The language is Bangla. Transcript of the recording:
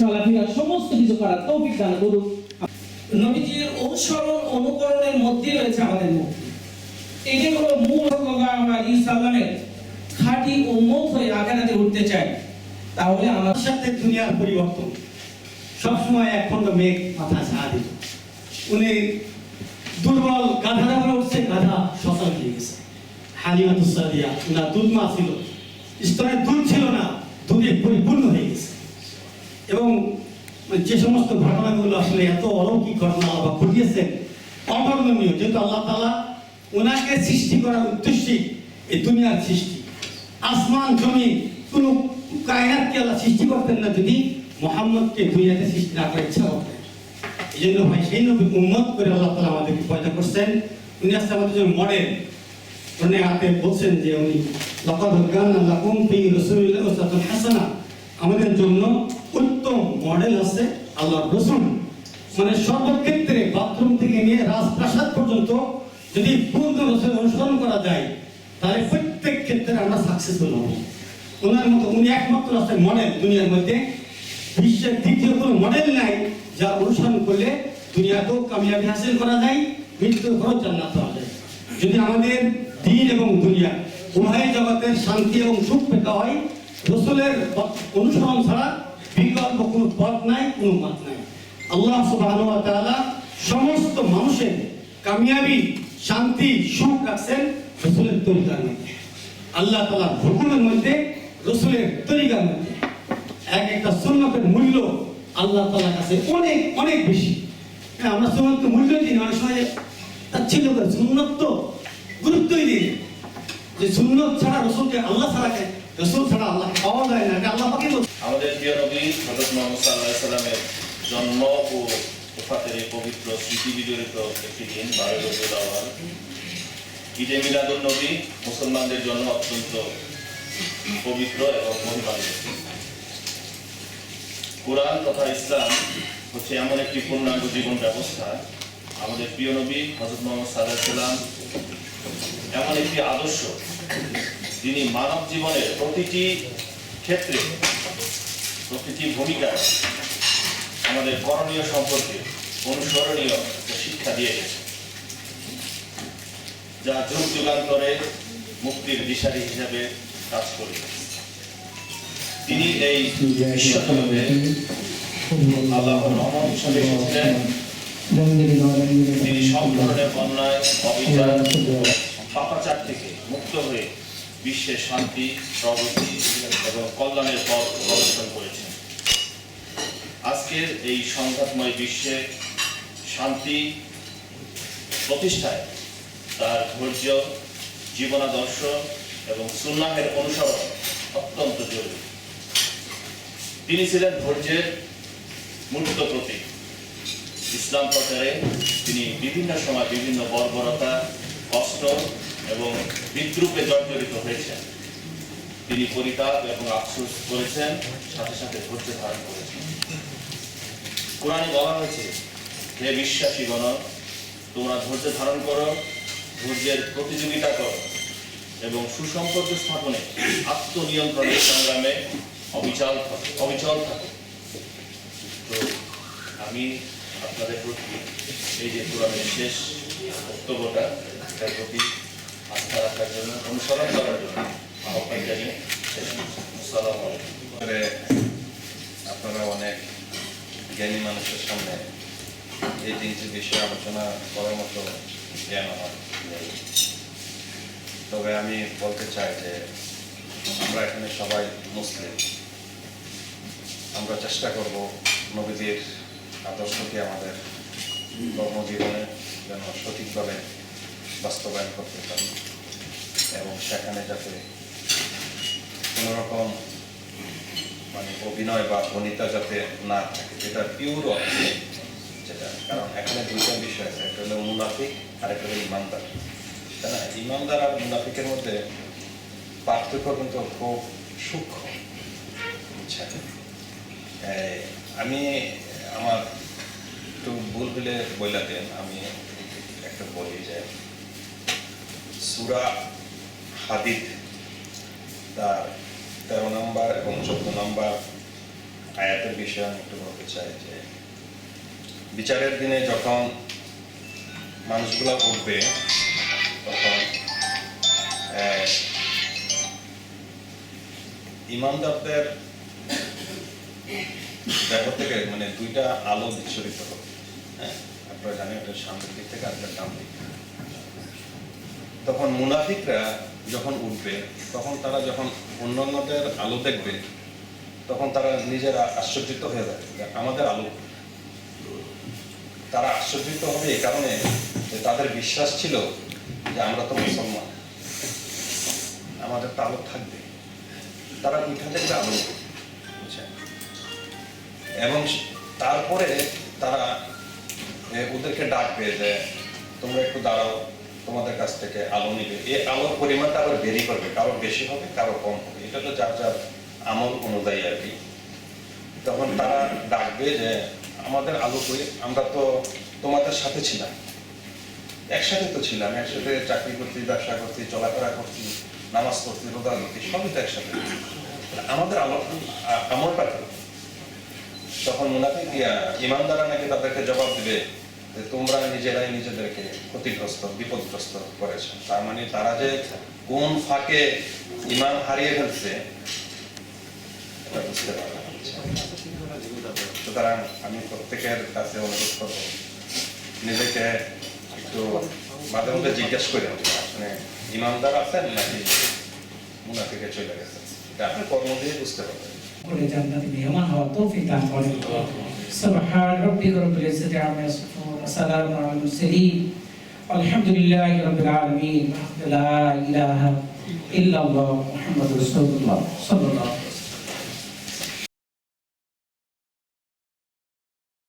চলাফেরা, সমস্ত কিছু করার তৌফিক দান করুক। নবীজির অনুসরণ অনুকরণের মধ্যে রয়েছে আমাদের মুক্তি এটি হলো মূল আলাইহি সাল্লামের খাঁটি উম্মত হয়ে আগানাতে উঠতে চাই। তাহলে আমার আমার সাথে দুনিয়ার পরিবর্তন। সবসময় এক খন্ড মেঘ, মাথা ছাড়া দিত উনি দুর্বল গাধারা বলে উঠছে, গাধা সকাল হয়ে গেছে। হালিমাতুসাদিয়া উনার দুধ মা ছিল। স্তরে দুধ ছিল না, দুধে পরিপূর্ণ হয়ে গেছে। এবং যে সমস্ত ঘটনাগুলো আসলে এত অলৌকিক ঘটনা বা ঘটিয়েছেন অবর্ণনীয় যেহেতু আল্লাহ তালা ওনাকে সৃষ্টি করার উদ্দেশ্যেই এই দুনিয়ার সৃষ্টি। আসমান জমি কোনো কায়নাতকে আল্লাহ সৃষ্টি করতেন না যদি মোহাম্মদকে দুনিয়াতে সৃষ্টি না করার ইচ্ছা করতেন। এই জন্য ভাই, সেই নবী উম্মত করে আল্লাহ তালা আমাদেরকে পয়দা করছেন। উনি আসতে আমাদের জন্য মডেল উনি হাতে বলছেন যে উনি, লকাদ কানা লাকুম ফি রাসূলিল্লাহি হাসানা আমাদের জন্য উত্তম মডেল আছে আল্লাহর রাসূল। মানে সর্বক্ষেত্রে বাথরুম থেকে নিয়ে রাজপ্রাসাদ পর্যন্ত যদি পূর্ণ রসুল অনুসরণ করা যায়, তাহলে প্রত্যেক ক্ষেত্রে আমরা সাকসেসফুল হব। ওনার মতো, উনি একমাত্র আছে মডেল দুনিয়ার মধ্যে। বিশ্বের দ্বিতীয় কোনো মডেল নাই যা অনুসরণ করলে দুনিয়াতেও কামিয়াবি হাসিল করা যায়, মৃত্যুর পরও জান্নাত পাওয়া যায়। যদি আমাদের দিন এবং দুনিয়া উভয় জগতের শান্তি এবং সুখ পেতে হয়, রসুলের অনুসরণ ছাড়া বিকল্প কোনো পথ নাই কোনো মত নাই। আল্লাহ তাআলা সমস্ত মানুষের কামিয়াবি শান্তি সুখ রাখছেন রসুলের তরিকার মধ্যে। আল্লাহ তাআলার হুকুমের মধ্যে রসুলের তরিকার মধ্যে। এক একটা সুন্নতের মূল্য আল্লাহ তাআলার কাছে অনেক অনেক বেশি। হ্যাঁ, আমরা সুন্নতকে মূল্য দিই অনেক সময় তাচ্ছিল্য করে। সুন্নত তো গুরুত্বই দিই। যে সুন্নত ছাড়া রসুলকে আল্লাহ ছাড়া কে জন্ম ও ওফাতের পবিত্র স্মৃতি একটি দিন, বারোই রবিউল আউয়াল ঈদে মিলাদুল নবী মুসলমানদের জন্য অত্যন্ত পবিত্র এবং মহিমান্বিত। কোরআন তথা ইসলাম হচ্ছে এমন একটি পূর্ণাঙ্গ জীবন ব্যবস্থা। আমাদের প্রিয় নবী হজরত মোহাম্মদ সাল্লাহ সাল্লাম এমন একটি আদর্শ যিনি মানব জীবনের প্রতিটি ক্ষেত্রে, প্রতিটি ভূমিকায় আমাদের করণীয় সম্পর্কে অনুসরণীয় শিক্ষা দিয়ে গেছে যা যুগ যুগান্তরে মুক্তির দিশারি হিসাবে কাজ করে তিনি এই বিশ্বজগতে আল্লাহর রহমত হিসাবে এসেছিলেন। তিনি সব ধরনের অন্যায় অবিচার, পাপাচার থেকে মুক্ত হয়ে বিশ্বের শান্তি প্রগতি এবং কল্যাণের পথ প্রদর্শন করেছেন। আজকের এই সংঘাতময় বিশ্বে শান্তি প্রতিষ্ঠায় তার ধৈর্য, জীবনাদর্শ এবং সুন্নাহের অনুসরণ অত্যন্ত জরুরি। তিনি ছিলেন ধৈর্যের মূর্ত প্রতীক। ইসলাম প্রচারে তিনি বিভিন্ন সময় বিভিন্ন বর্বরতা, কষ্ট এবং বিদ্রুপে জর্জরিত হয়েছেন। তিনি পরিতাপ এবং আফসোস করেছেন, সাথে সাথে ধৈর্য ধারণ করেছেন। কোরআনে বলা হয়েছে, হে বিশ্বাসী গণ তোমরা ধৈর্য ধারণ করো, ধৈর্যের প্রতিযোগিতা করো এবং সুসম্পর্ক স্থাপনে আত্মনিয়ন্ত্রণের সংগ্রামে অবিচল অবিচল থাকো। তো আমি আপনাদের প্রতি এই যে কোরআনের শেষ বক্তব্যটা, তার প্রতি রাখার জন্য অনুসরণ করার আপনারা অনেক জ্ঞানী মানুষের সামনে এই তিনটি বিষয়ে আলোচনা করার মতো জ্ঞান আমার নেই। তবে আমি বলতে চাই যে আমরা এখানে সবাই মুসলিম। আমরা চেষ্টা করব নবীদের আদর্শকে আমাদের কর্মজীবনে যেন সঠিকভাবে বাস্তবায়ন করতে পারি। এবং সেখানে যাতে কোনো রকম মানে অভিনয় বা ভনিতা যাতে না থাকে, যেটা পিওর যেটা, কারণ এখানে দুইটা বিষয় আছে, একটা হলো মুনাফিক আর একটা হলো ইমানদার। তাই না? ইমানদার আর মুনাফিকের মধ্যে পার্থক্য কিন্তু খুব সূক্ষ্ম। আমি আমার একটু ভুল হলে বইলা দেন, আমি একটা বলি যে সুরা হাদিদ তার তেরো নম্বর এবং চোদ্দ নম্বর আয়াতের বিষয়ে আমি একটু বলতে চাই যে বিচারের দিনে যখন মানুষগুলো উঠবে, তখন ইমানদারদের দেহ থেকে মানে দুইটা আলো বিচ্ছুরিত হবে। হ্যাঁ আপনারা জানেন একটা সামনের দিক থেকে আর একটা দিক তখন মুনাফিকরা যখন উঠবে, তখন তারা যখন অন্যান্যদের আলো দেখবে, তখন তারা নিজেরা আশ্চর্যিত হয়ে যাবে যে আমাদের আলো তারা আশ্চর্যিত হবে এই কারণে যে তাদের বিশ্বাস ছিল যে আমরা তো মুসলমান। আমাদের তো আলো থাকবে। তারা উঠা দেখবে আলো এবং তারপরে তারা ওদেরকে ডাকবে যে তোমরা একটু দাঁড়াও। তোমাদের কাছ থেকে আলো নিবে। এই আলোর পরিমাণটা আবার ভেরি করবে, কারও বেশি হবে, কারও কম হবে। এটা তো যার যার আমল অনুযায়ী আর কি। তখন তারা ডাকবে যে, আমাদের আলো কই? আমরা তো তোমাদের সাথে ছিলাম। একসাথে তো ছিলাম, একসাথে চাকরি করছি, ব্যবসা করছি, চলাফেরা করছি, নামাজ পড়ছি, রোজা করছি সবই তো একসাথে। আমাদের আলো আমলটা? তখন মুনাফিক ইমানদারা নাকি তাদেরকে জবাব দিবে যে তোমরা নিজেরাই নিজেদেরকে ক্ষতিগ্রস্ত, বিপদগ্রস্ত করেছ। তার মানে তারা যে কোন ফাঁকে ইমান হারিয়ে ফেলছে সুতরাং আমি প্রত্যেকের কাছে অনুরোধ করব, নিজেকে একটু মাঝে মধ্যে জিজ্ঞেস করে মানে ইমানদার আছেন নাকি মুনাফিকে চলে গেছেন? এটা আপনি কর্ম দিয়ে বুঝতে পারবেন। করে জান্নাতে মেহমান হওয়ার তৌফিক দান করেন সুবহান রাব্বিকা রাব্বিল ইজ্জাতি আম্মা ইয়াসিফুন ওয়া সালামুন আলাল মুরসালিন আলহামদুলিল্লাহি রাব্বিল আলামিন লা ইলাহা ইল্লাল্লাহ মুহাম্মাদুর রাসূলুল্লাহ সাল্লাল্লাহু